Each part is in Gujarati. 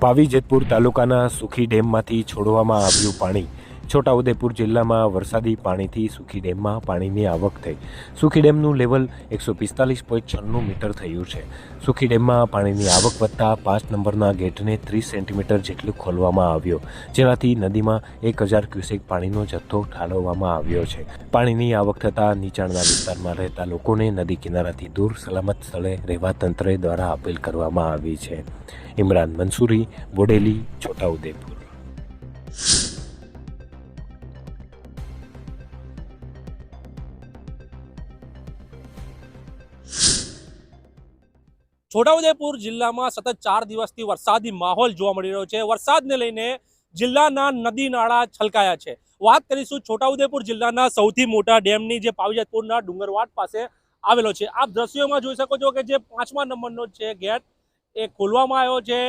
પાવી જેતપુર તાલુકાના સુખી ડેમમાંથી છોડવામાં આવ્યું પાણી. છોટાઉદેપુર જિલ્લામાં વરસાદી પાણીથી સુખી ડેમમાં પાણીની આવક થઈ. સુખી ડેમનું લેવલ એકસો પિસ્તાલીસ પોઈન્ટ છન્નું મીટર થયું છે. સુખી ડેમમાં પાણીની આવક વધતા પાંચ નંબરના ગેટને ત્રીસ સેન્ટીમીટર જેટલું ખોલવામાં આવ્યો, જેનાથી નદીમાં એક હજાર ક્યુસેક પાણીનો જથ્થો ઠાલવવામાં આવ્યો છે. પાણીની આવક થતાં નીચાણના વિસ્તારમાં રહેતા લોકોને નદી કિનારાથી દૂર સલામત સ્થળે રહેવા તંત્ર દ્વારા અપીલ કરવામાં આવી છે. ઇમરાન મંસૂરી, બોડેલી, છોટાઉદેપુર. છોટાઉદેપુર જિલ્લામાં સતત ચાર દિવસથી વરસાદી માહોલ જોવા મળી રહ્યો છે. વરસાદને લઈને જિલ્લાના નદી નાળા છલકાયા છે. વાત કરીશું છોટાઉદેપુર જિલ્લાના સૌથી મોટા ડેમની જે પાવીજતપુરના ડુંગરવાડ પાસે આવેલો છે. આપ દ્રશ્યોમાં જોઈ શકો છો કે જે પાંચમા નંબરનો છે ગેટ એ ખોલવામાં આવ્યો છે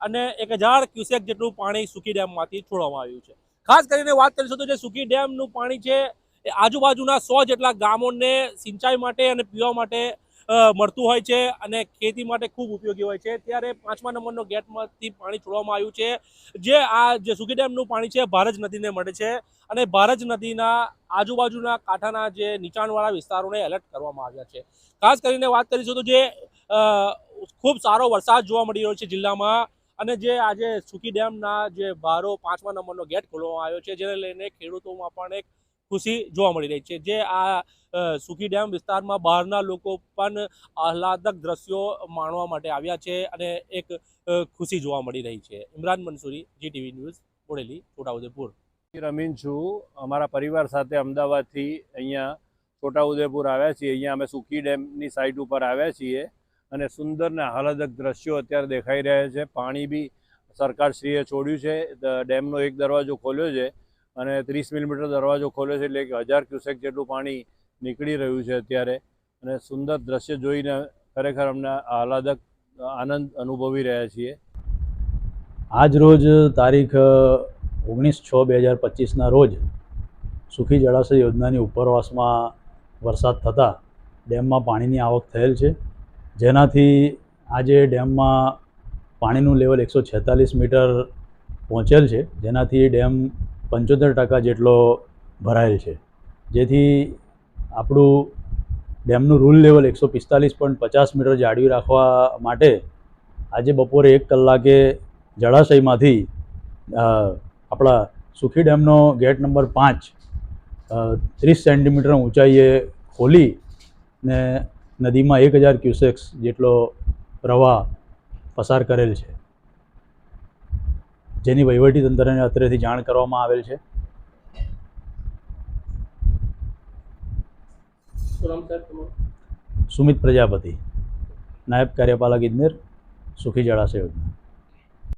અને એક હજાર ક્યુસેક જેટલું પાણી સુકી ડેમમાંથી છોડવામાં આવ્યું છે. ખાસ કરીને વાત કરીશું તો જે સુકી ડેમનું પાણી છે એ આજુબાજુના સો જેટલા ગામોને સિંચાઈ માટે અને પીવા માટે મળતું હોય છે અને ખેતી માટે ખૂબ ઉપયોગી હોય છે. ત્યારે પાંચમા નંબરનો ગેટમાંથી પાણી છોડવામાં આવ્યું છે. જે આ જે સુખી ડેમનું પાણી છે, ભારજ નદીને મળે છે અને ભારજ નદીના આજુબાજુના કાંઠાના જે નીચાણવાળા વિસ્તારોને એલર્ટ કરવામાં આવ્યા છે. ખાસ કરીને વાત કરીશું તો જે ખૂબ સારો વરસાદ જોવા મળી રહ્યો છે જિલ્લામાં અને જે આજે સુખી ડેમના જે બારો પાંચમા નંબરનો ગેટ ખોલવામાં આવ્યો છે, જેને લઈને ખેડૂતોમાં પણ એક ખુશી જોવા મળી રહી છે. જે આ સુખી ડેમ વિસ્તારમાં બહારના લોકો પણ આહલાદક દ્રશ્યો માણવા માટે આવ્યા છે અને એક ખુશી જોવા મળી રહી છે. Imran Mansuri, GTV news, Bodeli, Chhotaudepur. રમીન છું. અમારા પરિવાર સાથે અમદાવાદથી અહીંયા છોટાઉદેપુર આવ્યા છીએ. અહીંયા અમે સુખી ડેમની સાઇટ ઉપર આવ્યા છીએ અને સુંદર ને આહલાદક દ્રશ્યો અત્યારે દેખાઈ રહ્યા છે. પાણી બી સરકારશ્રીએ છોડ્યું છે. ડેમનો એક દરવાજો ખોલ્યો છે. અને ત્રીસ મિલીમીટર દરવાજો ખોલ્યો છે એટલે એક હજાર ક્યુસેક જેટલું પાણી નીકળી રહ્યું છે અત્યારે. અને સુંદર દ્રશ્ય જોઈને ખરેખર અમને આહલાદક, આનંદ અનુભવી રહ્યા છીએ. આજ રોજ તારીખ ઓગણીસ છ બે હજાર પચીસના રોજ સુખી જળાશય યોજનાની ઉપરવાસમાં વરસાદ થતાં ડેમમાં પાણીની આવક થયેલ છે. જેનાથી આજે ડેમમાં પાણીનું લેવલ એકસો છેતાલીસ મીટર પહોંચેલ છે. જેનાથી ડેમ પંચોતેર ટકા જેટલો ભરાયેલ છે. જેથી આપણું ડેમનું રૂલ લેવલ એકસો પિસ્તાલીસ પોઈન્ટ પચાસ મીટર જાળવી રાખવા માટે આજે બપોરે એક કલાકે જળાશયમાંથી આપણા સુખી ડેમનો ગેટ નંબર પાંચ ત્રીસ સેન્ટીમીટર ઊંચાઈએ ખોલી ને નદીમાં એક હજાર ક્યુસેક્સ જેટલો પ્રવાહ પસાર કરેલ છે. જેની વહીવટી તંત્રને અત્રેથી જાણ કરવામાં આવેલ છે. સુમિત પ્રજાપતિ નાયબ કાર્યપાલક ઇજનેર સુખી જળાશય યોજના